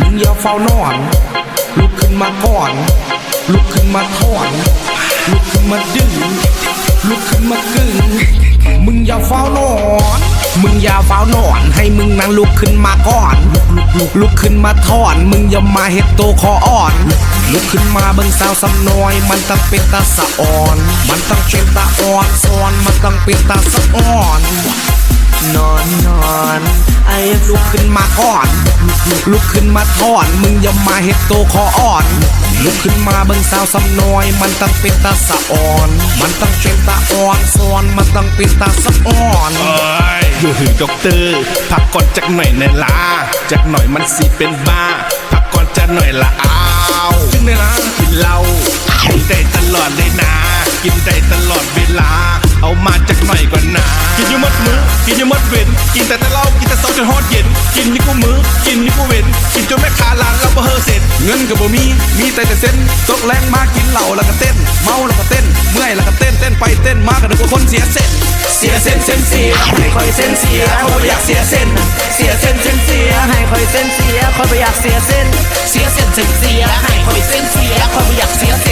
มึงอย่าเฝ้านอน ลุกขึ้นมาก่อน ลุกขึ้นมาถอน ลุกขึ้นมาดึง ลุกขึ้นมากึ่งมึงอย่าเฝ้านอน มึงอย่าเฝ้านอน ให้มึงนั่งลุกขึ้นมาก่อน ลุกลุกลุกลุกขึ้นมาถอน มึงอย่ามาเฮ็ดโตคออ่อน ลุกขึ้นมาเบิ่งสาวสำน้อย มันต้องเป็นตาสะอ่อน มันต้องเป็นตาอ่อนซอน มันต้องเป็นตาสะอ่อน ลุกขึ้นมาก่อน ลุกขึ้นมาถอน มึงอย่ามาเฮ็ดโตคออ่อน ลุกขึ้นมาเบิ่งสาวสำน้อย มันต้องเป็นตาสะอ่อน มันต้องเป็นตาอ่อนซอน มันต้องเป็นตาสะอ่อนเอ้ยอยู่หือด็อกเตอร์พักก่อนจักหน่อยในลาจักหน่อยมันสิเป็นบ้า พักก่อนจักหน่อยละอ้าวจึงเลยนะกินเหล้ากินได้ตลอดเลยนะ กินได้ กินยังมดเว้นกินแต่แต่เหลากินแต่ซอสจนฮอดเย็น กินนี่กูมือกินนี่กูเว้นกินจนแม่ค้าล้านเราบ่เฮอเสร็จเงินกับบ่มีมีแต่แต่เส้นตกแรงมากินเหล่าแล้วก็เต้น เมาแล้วก็เต้น เมื่อยแล้วก็เต้นเต้นไปเต้นมากันทุกคนเสียเส้นเสียเส้นเส้นเสียให้คอยเส้นเสียเขาอยากเสียเส้น เสียเส้นเส้นเสียให้คอยเส้นเสียคอยไปอยากเสียเส้น เสียเส้นเส้นเสียให้คอยเส้นเสียคอยไปอยากเสียเส้น